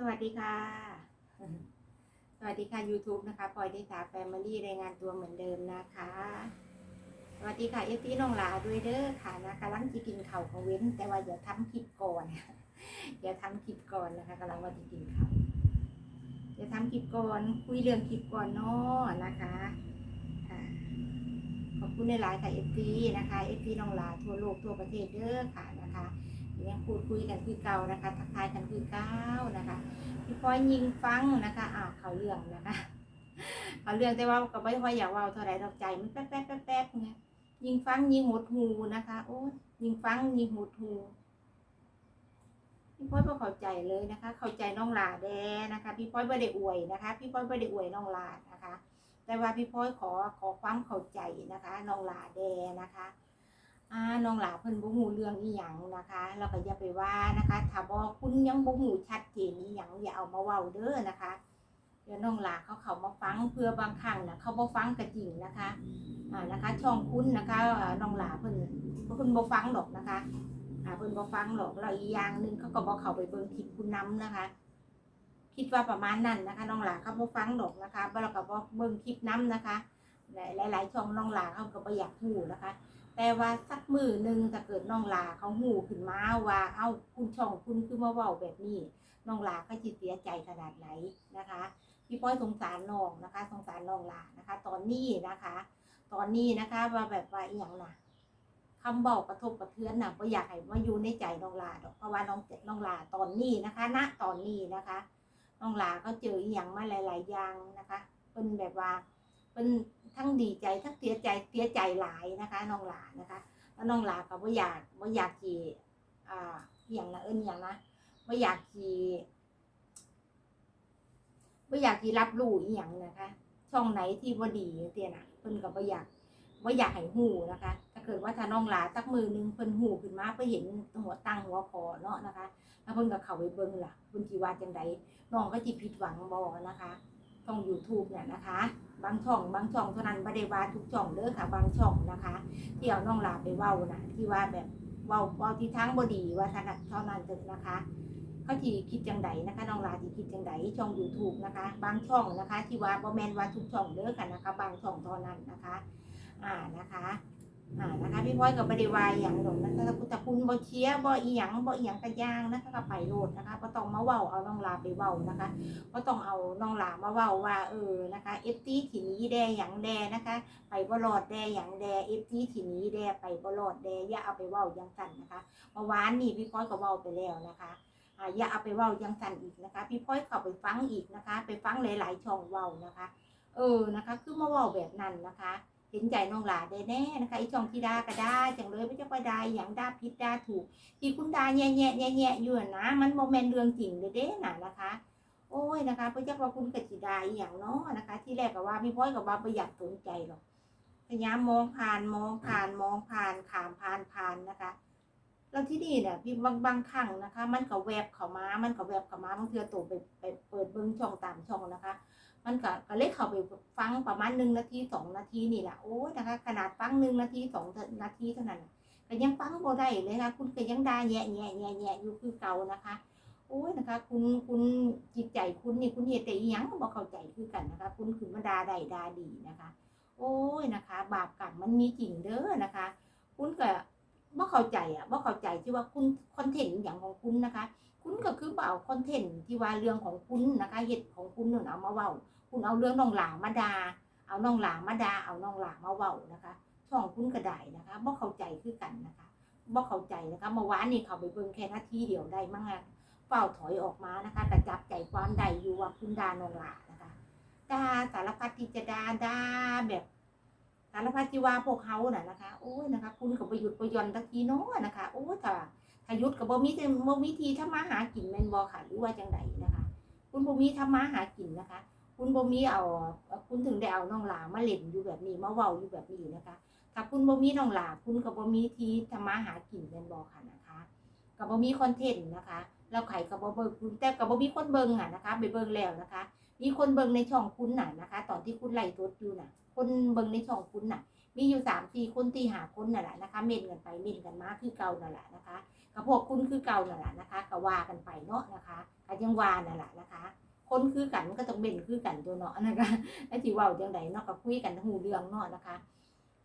สวัสดีค่ะ สวัสดีค่ะ YouTube นะคะพลอยทิสาแฟมิลี่รายงานตัวเหมือนเดิมนะคะ สวัสดีค่ะเอฟซีน้องลาด้วยเด้อค่ะนะคะกำลังจะกินข้าวของเว้น แต่ว่าอย่าทำคลิปก่อนอย่าทำคลิปก่อนนะคะกำลังว่าจะกินข้าวอย่าทำคลิปก่อน คุยเรื่องคลิปก่อนเนาะนะคะขอบคุณในหลายค่ะเอฟซีนะคะเอฟซีน้องลาทั่วโลกทั่วประเทศเด้อค่ะนะคะ ยังพูดคุยกันคือเก่านะคะทักทายกันคือเก่านะคะพี่พลอยยิงฟังนะคะอ้าวเขาเรื่องนะคะเขาเรื่องแต่ว่าก็ไม่ค่อยอยากเว่าเท่าไรดอกใจมันแป๊บแป๊บแป๊บแป๊บไงยิงฟังยิงหดหูนะคะ โอ้ยยิงฟังยิงหดหูพี่พลอยก็เข้าใจเลยนะคะ เข้าใจน้องหลาแดนะคะ พี่พลอยไม่ได้อวยนะคะ พี่พลอยไม่ได้อวยน้องหลานะคะ แต่ว่าพี่พลอยขอขอความเข้าใจนะคะ น้องหลาแดนะคะ อ่าน้องหลาเพิ่นบ่ฮู้เรื่องอีหยังนะคะแล้วก็อย่าไปว่านะคะ ถ้าบอกคุณยังบ่ฮู้ชัดเจนอีหยังอย่าเอามาเว้าเด้อนะคะ เดี๋ยวน้องหลาเขาเขามาฟังเพื่อบางครั้งนะเขาบ่ฟังก็จริงนะคะอ่านะคะ ช่องคุณนะคะน้องหลาเพิ่นเพิ่นบ่ฟังหรอกนะคะอ่าเพิ่นบ่ฟังหรอกแล้วอีกอย่างหนึงเขาก็บ่เข้าไปเบิ่งคลิปคุณนํนะคะ คิดว่าประมาณนั้นนะคะ น้องหลาเขาบ่ฟังหรอกนะคะบ่แล้วก็บ่เบิ่งคลิปนํนะคะ หลายๆช่องน้องหลาเขาก็บ่อยากฮู้นะคะ แต่ว่าสักมือหนึ่งถ้าเกิดน้องลาเขาหูขึ้นมาว่าเอ้าคุณช่องคุณคือมาเว้าแบบนี้น้องลาเขาจิตเสียใจขนาดไหนนะคะพี่ป้อยสงสารน้องนะคะ สงสารน้องลานะคะ ตอนนี้นะคะ ตอนนี้นะคะว่าแบบว่าอหย่างนะคำบอกกระทบกระเทือนนะก็อยากให้มาอยู่ในใจน้องลาดอกเพราะว่าน้องน้องลาตอนนี้นะคะ ณตอนนี้นะคะ น้องลาก็เจออหย่างมาหลาย ๆ อย่างนะคะเป็นแบบว่า เป็นทั้งดีใจทั้งเสียใจเสียใจหลายนะคะน้องหลานะคะแล้วน้องหลาก็บ่อยากบ่อยากจีอ่าอย่างนะเอิ้นอย่างนะบ่อยากจีบ่อยากที่รับรู้อีหยังนะคะ ช่องไหนที่บ่ดีเตียนะเพิ่นก็บ่อยากบ่อยากให้ฮู้นะคะ ถ้าเกิดว่าถ้าน้องหลาสักมือหนึงเพิ่นฮู้ขึ้นมาเพิ่นเห็นหัวตั้งหัวคอเนาะนะคะ แล้วเพิ่นก็เข้าไปเบิ่งล่ะเพิ่นสิว่าจังไดน้องก็สิผิดหวังบ่นะคะ ช่อง YouTube เนี่ยนะคะ บางช่องบางช่องเท่านั้นบ่ได้ว่าทุกช่องเด้อค่ะ บางช่องนะคะ ที่เอาน้องลาไปเว้านะที่ว่าแบบเว้าเว้าที่ทั้งบ่ดีว่าเท่านั้นเท่านั้นเถอะนะคะเขาที่คิดจังไดนะคะน้องลาที่คิดจังไดช่อง YouTube นะคะ บางช่องนะคะ ที่ว่าบ่แม่นว่าทุกช่องเด้อกันนะคะ บางช่องเท่านั้นนะคะ อ่านะคะ อ่านะคะพี่พ้อยก็บ่ได้ว่าอย่างดอกนะคะแต่คุณบ่เชียบ่อีหยังบ่อีหยังกระย่างนะคะก็ไปโลดนะคะบ่ต้องมาเว้าเอาน้องลาไปเว้านะคะบ่ต้องเอาน้องลามาเว้าว่าเออนะคะ FT ที่นี้แดหยังแดนะคะ ไปบ่รอดแดหยังแด FT ที่นี้แดไปบ่รอดแดอย่าเอาไปเว้าจังซั่นนะคะเมื่อวานนี้พี่พ้อยก็เว้าไปแล้วนะคะอ่าอย่าเอาไปเว้ายังสั่นอีกนะคะ พี่พ้อยเข้าไปฟังอีกนะคะ ไปฟังหลายๆช่องเว้านะคะ เออนะคะ คือมาเว้าแบบนั้นนะคะ เห็นใจน้องหลาได้แน่นะคะไอช่องที่ดาก็ได้จังเลยไม่จะไปได้อย่างด่าพิษด่าถูก ที่คุณด่าแย่แย่แย่แย่อยู่น่ะนะมันโมเมนเรื่องจริงเลยเด้น่ะนะคะ โอ้ยนะคะเพื่อจะว่าคุณกจิดาอย่างเนาะนะคะ ที่แรกก็ว่าพี่พ้อยก็ว่าประหยัดสนใจหรอกพยายามมองผ่านมองผ่านมองผ่านขามผ่านผ่านนะคะ แล้วที่นี่เนี่ยพี่บางบางครั้งนะคะ มันก็แวบเข้ามา มันก็แวบเข้ามาบางเทือตัวไปไปเปิดเบิ้งช่องตามช่องนะคะ มันก็ก็เลยเข้าไปฟังประมาณหนึ่งนาทีสองนาทีนี่แหละโอ้ยนะคะ ขนาดฟังหนึ่งนาทีสองนาทีเท่านั้นก็ยังฟังบ่ได้เลยนะคุณก็ยังด่าแย่แย่แย่แย่อยู่คือเก่านะคะโอ้ยนะคะ คุณคุณจิตใจคุณนี่คุณเหตุแต่ยังบ่เข้าใจคือกันนะคะ คุณคือมาด่าได้ด่าดีนะคะ โอ้ยนะคะ บาปกรรมมันมีจริงเด้อนะคะ คุณก็ บ่เข้าใจอะบ่เข้าใจที่ว่าคุณคอนเทนต์อย่างของคุณนะคะ คุณก็คือบ่เอาคอนเทนต์ที่ว่าเรื่องของคุณนะคะเหตุของคุณนั่นเอามาเว้า คุณเอาเรื่องน้องหลามาดาเอาน้องหลามาดาเอาน้องหลามาเว้านะคะช่องคุณก็ได้นะคะบ่เข้าใจคือกันนะคะบ่เข้าใจนะคะเมื่อวานนี่เขาไปเบิ่งแค่นาทีเดียวได้มั้งอะเฝ้าถอยออกมานะคะกระจับใจความใดอยู่ว่าคุณดาน้องหลานะคะดาสารพัดที่จะดาดาแบบ สารพัดที่ว่าพวกเขาน่ะนะคะโอ้ยนะคะ คุณกับประยุทธ์ประยอนตะกี้เนาะนะคะโอ้ยแต่ถ้ายุทธกับบ่มีบ่มีทีทำมาหากินแมนบ่ค่ะหรือว่าจังไดนะคะ คุณบ่มีทำมาหากินนะคะ คุณบ่มีเอาคุณถึงได้เอาน้องหลามาเล่นอยู่แบบนี้มาเว้าอยู่แบบนี้นะคะถ้าคุณบ่มีน้องหลาคุณก็บ่มีทีทำมาหากินแมนบ่ค่ะนะคะก็บ่มีคอนเทนต์นะคะแล้วไข่ก็บ่เบิ่งคุณแต่ก็บ่มีคนเบิ่งอะนะคะไปเบิ่งแล้วนะคะ มีคนเบิ่งในช่องคุณน่ะนะคะ ตอนที่คุณไล่สดอยู่น่ะ คนเบิ่งในช่องคุณน่ะ มีอยู่สามสี่คนที่หาคนนั่นแหละนะคะ เม่นกันไปเม่นกันมาคือเก่านั่นแหละนะคะกับพวกคุณคือเก่านั่นแหละนะคะก็ว่ากันไปเนาะนะคะก็ยังว่านั่นแหละนะคะคนคือกันก็ต้องเม่นคือกันตัวเนาะนะคะแล้วที่ว่าจังไดเนาะก็คุยกันหูเรื่องเนาะนะคะ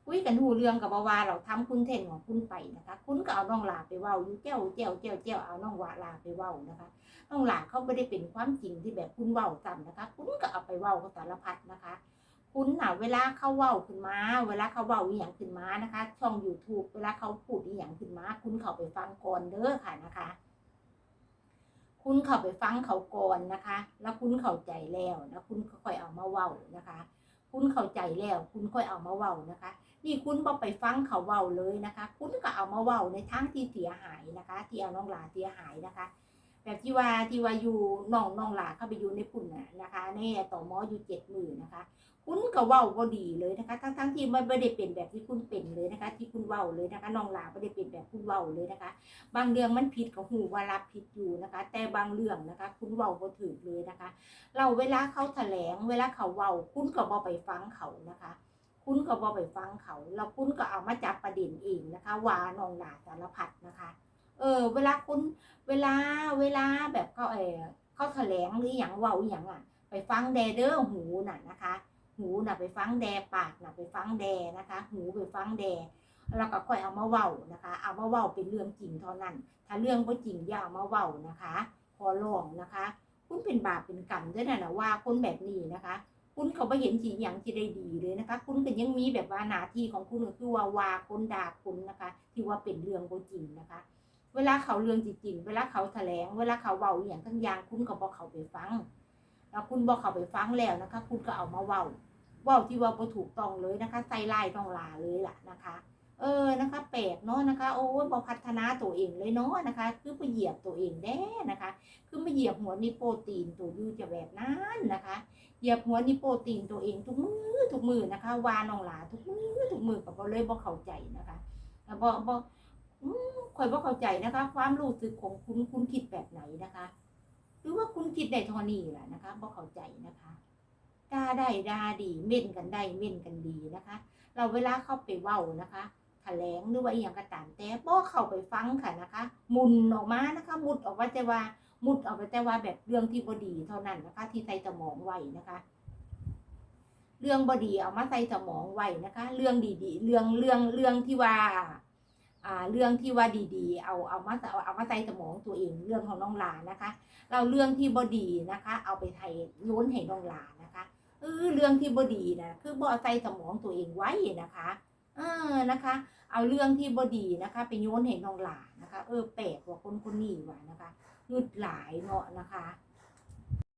คุยกันหูเรื่องกับวาเราทำคุณเทนของคุณไปนะคะ คุณก็เอาน้องหลาไปเว้าอยู่เจ้าเจ้าเจ้าเจ้าเอาน้องวาลาไปเว้านะคะน้องหลาเขาไม่ได้เป็นความจริงที่แบบคุณเว้าซ้ำนะคะ คุณก็เอาไปเว้ากับสารพัดนะคะ คุณน่ะเวลาเขาเว้าขึ้นมา เวลาเขาเว้าอีหยังขึ้นมานะคะ ช่อง YouTube เวลาเขาพูดอีหยังขึ้นมา คุณเข้าไปฟังก่อนเด้อค่ะนะคะ คุณเข้าไปฟังเขาก่อนนะคะ แล้วคุณเข้าใจแล้วนะคุณค่อยเอามาเว้านะคะ คุณเข้าใจแล้ว คุณค่อยเอามาเว้านะคะ นี่คุณบอไปฟังเขาเว้าเลยนะคะ คุณก็เอามาเว้าในทางที่เสียหายนะคะ ที่เอาน้องหลาเสียหายนะคะ แบบที่ว่าที่ว่าอยู่น้องน้องหลาเข้าไปอยู่ในปุ่นน่ะนะคะในต่อมออยู่เจ็ดหมื่นนะคะ คุณก็เว้าก็ดีเลยนะคะ ทั้งทั้งที่มันไม่ได้เป็นแบบที่คุณเป็นเลยนะคะ ที่คุณเว้าเลยนะคะน้องหลาไม่ได้เป็นแบบคุณเว้าเลยนะคะ บางเรื่องมันผิดกับหูว่ารับผิดอยู่นะคะ แต่บางเรื่องนะคะ คุณเว้าก็ถือเลยนะคะ เราเวลาเขาแถลง เวลาเขาเว้าคุณก็บอไปฟังเขานะคะคุณก็บอไปฟังเขา แล้วคุณก็เอามาจับประเด็นเองนะคะว่าน้องหลาสารพัดนะคะ เออ เวลาคุณเวลาเวลาแบบเขาเออเขาแถลงหรืออย่างเว้าอย่างอะ ไปฟังแดเด้อหูน่ะนะคะ หูน่ะไปฟังแดปากน่ะไปฟังแดนะคะ หูไปฟังแดแล้วก็ค่อยเอามาเว้านะคะ เอามาเว้าเป็นเรื่องจริงเท่านั้น ถ้าเรื่องบ่จริงอย่าเอามาเว้านะคะ ขอร้องนะคะ คุณเป็นบาปเป็นกรรมด้วยนะนะว่าคนแบบนี้นะคะ คุณเขาไปเห็นสีอย่างที่ได้ดีเลยนะคะ คุณก็ยังมีแบบว่าหน้าที่ของคุณคือว่าว่าคนด่าคุณนะคะ ที่ว่าเป็นเรื่องบ่จริงนะคะ เวลาเขาเรื่องจริงๆเวลาเขาแถลง เวลาเขาเว้าอย่างทั้งอย่างคุณก็บอกเขาไปฟังแล้วคุณบอกเขาไปฟังแล้วนะคะ คุณก็เอามาเว้าเว้าที่ว่าบ่ถูกต้องเลยนะคะใส่ลายต้องลาเลยล่ะนะคะ เออนะคะแปลกเนาะนะคะ โอ้ยบ่พัฒนาตัวเองเลยเนาะนะคะ คือไปเหยียบตัวเองแด้นะคะ คือมาเหยียบหัวนิโปรตีนตัวยูจะแบบนั้นนะคะเหยียบหัวนิโปรตีนตัวเองทุกมือทุกมือนะคะ วานองหลาทุกมือทุกมือกับเลยบ่เข้าใจนะคะบ่บ่ อืมข่อยบ่เข้าใจนะคะ ความรู้สึกของคุณคุณคิดแบบไหนนะคะ หรือว่าคุณคิดได้ทอนี้แหละนะคะบ่เข้าใจนะคะด่าได้ด่าดี เม่นกันได้เม่นกันดีนะคะ เราเวลาเข้าไปเว้านะคะแถลงหรือว่าอย่างกระตามแต่บ่เข้าไปฟังค่ะนะคะ มุนออกมานะคะ มุดออกมาแต่ว่ามุดออกไปแต่ว่าแบบเรื่องที่บดีเท่านั้นนะคะ ที่ใส่สมองไว้นะคะ เรื่องบดีเอามาใส่สมองไว้นะคะ เรื่องดีๆ เรื่องเรื่องเรื่องที่ว่า เรื่องที่ว่าดีๆ เอาเอามาเอาเอามาใส่สมองตัวเองเรื่องของน้องหลานะคะ เราเรื่องที่บดีนะคะ เอาไปไทยโยนให้น้องหลานะคะเออเรื่องที่บดีนะคือบ่เอาใส่สมองตัวเองไว้นะคะเออนะคะ เอาเรื่องที่บดีนะคะ ไปโยนให้น้องหลานะคะ เออแปลกกว่าคนคนนี้ว่ะนะคะงึดหลายเนาะนะคะ